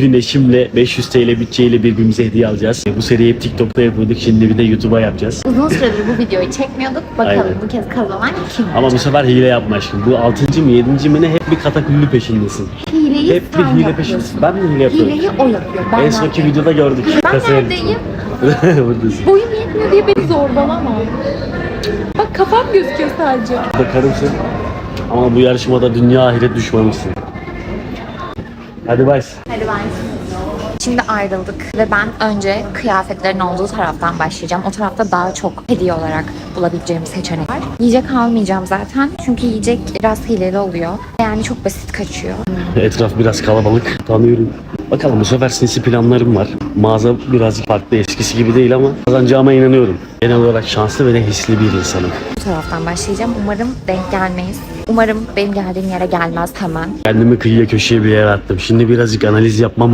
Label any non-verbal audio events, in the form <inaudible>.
Bugün eşimle 500 TL bütçeyle birbirimize hediye alacağız. Bu seriyi hep TikTok'ta yapıyorduk. Şimdi bir de YouTube'a yapacağız. Uzun süredir bu videoyu çekmiyorduk. Bakalım Aynen. bu kez kazanan kim? Ama bu sefer hile yapma aşkım. Bu 6. mı 7. mi ne hep bir katakulli peşindesin. Hileyi Hep bir sen hile peşindesin. Ben mi hile yapıyorum? Hileyi o yapıyor. Ben En sonki videoda gördük. Ben Kasaya neredeyim? <laughs> Buradasın. Boyum yetmiyor diye beni zorbalama. Bak kafam gözüküyor sadece. Bakarımsın. Ama bu yarışmada dünya ahiret düşmanısın. Hadi baş. Hadi ben. Şimdi ayrıldık ve ben önce kıyafetlerin olduğu taraftan başlayacağım. O tarafta daha çok hediye olarak bulabileceğim seçenek var. Yiyecek almayacağım zaten. Çünkü yiyecek biraz hileli oluyor. Yani çok basit kaçıyor. Etraf biraz kalabalık. Tanıyorum. Bakalım bu sefer sinsi planlarım var. Mağaza birazcık farklı eskisi gibi değil ama kazanacağıma inanıyorum. Genel olarak şanslı ve de hisli bir insanım. Bu taraftan başlayacağım. Umarım denk gelmeyiz. Umarım benim geldiğim yere gelmez hemen. Kendimi kıyıya köşeye bir yere attım. Şimdi birazcık analiz yapmam